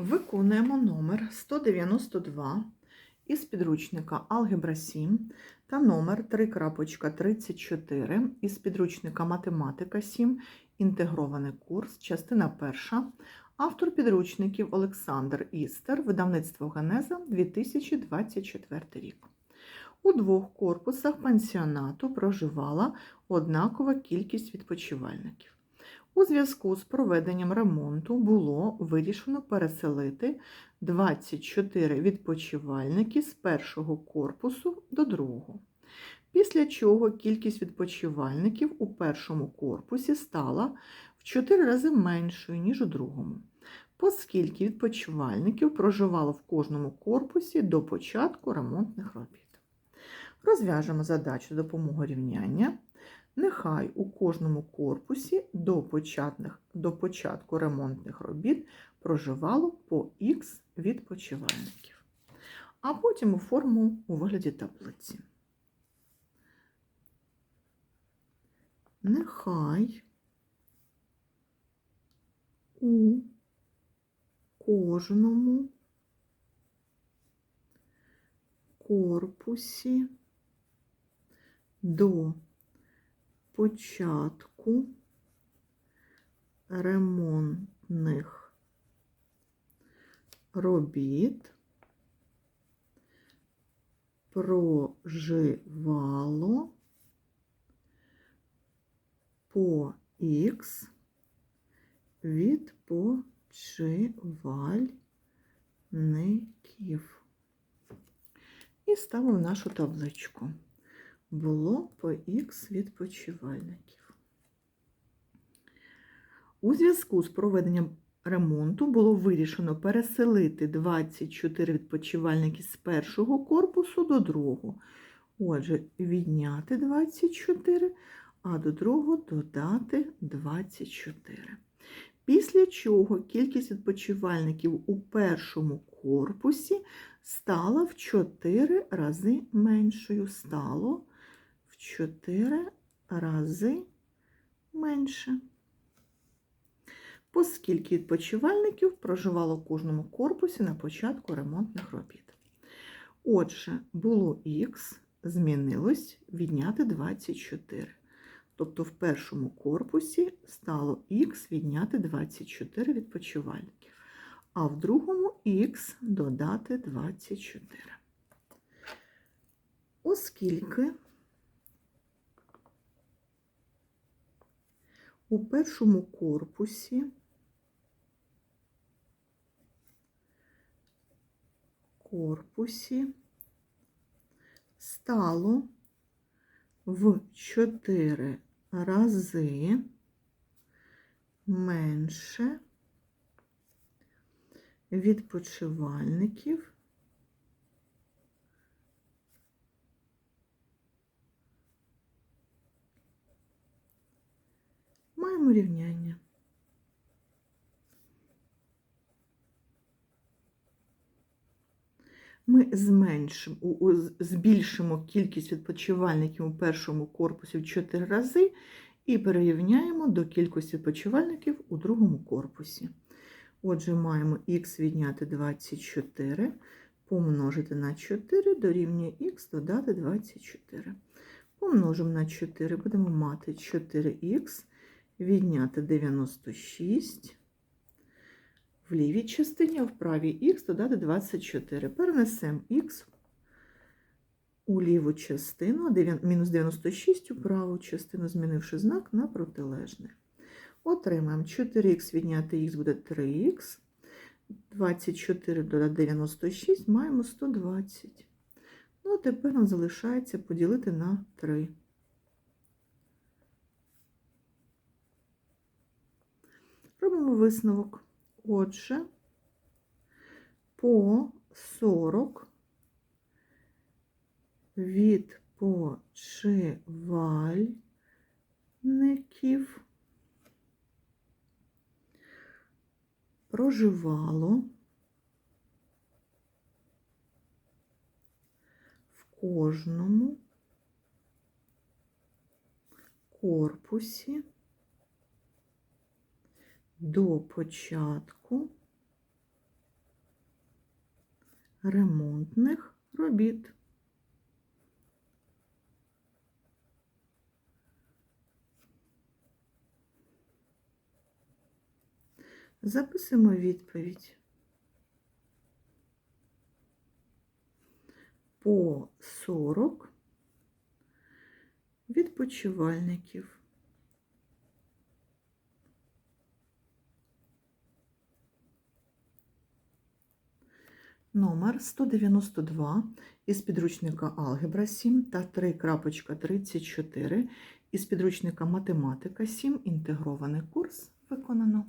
Виконуємо номер 192 із підручника Алгебра 7 та номер 3.34 із підручника Математика 7, інтегрований курс, частина 1. Автор підручників Олександр Істер, видавництво Генеза 2024 рік. У двох корпусах пансіонату проживала однакова кількість відпочивальників. У зв'язку з проведенням ремонту було вирішено переселити 24 відпочивальники з першого корпусу до другого. Після чого кількість відпочивальників у першому корпусі стала в 4 рази меншою, ніж у другому, оскільки відпочивальників проживало в кожному корпусі до початку ремонтних робіт. Розв'яжемо задачу за допомогою рівняння. Нехай у кожному корпусі до, початних, до початку ремонтних робіт проживало по х відпочивальників, а потім оформимо у вигляді таблиці. Нехай у кожному корпусі до початку ремонтних робіт проживало по х відпочивальників. І ставимо нашу табличку було по х відпочивальників. У зв'язку з проведенням ремонту було вирішено переселити 24 відпочивальники з першого корпусу до другого. Отже, відняти 24, а до другого додати 24. Після чого кількість відпочивальників у першому корпусі стала в 4 рази меншою. Стало 4 рази менше. Оскільки відпочивальників проживало в кожному корпусі на початку ремонтних робіт. Отже, було х, змінилось відняти 24. Тобто в першому корпусі стало х відняти 24 відпочивальників, а в другому х додати 24. Оскільки у першому корпусі. Корпусі стало в 4 рази менше відпочивальників Маємо рівняння. Ми зменшимо, збільшимо кількість відпочивальників у першому корпусі в 4 рази і перерівняємо до кількості відпочивальників у другому корпусі. Отже, маємо х відняти 24, помножити на 4 дорівнює х додати 24. Помножимо на 4, будемо мати 4х відняти 96 в лівій частині, а в правій х додати 24. Перенесемо х у ліву частину, мінус 96 у праву частину, змінивши знак на протилежний. Отримаємо 4х відняти х буде 3х. 24 додати 96 маємо 120. Ну, а тепер нам залишається поділити на 3. Робимо висновок. Отже, по 40 відпочивальників проживало в кожному корпусі до початку ремонтних робіт. Записуємо відповідь. По 40 відпочивальників. Номер 192 із підручника Алгебра 7 та 3.34 із підручника Математика 7. Інтегрований курс виконано.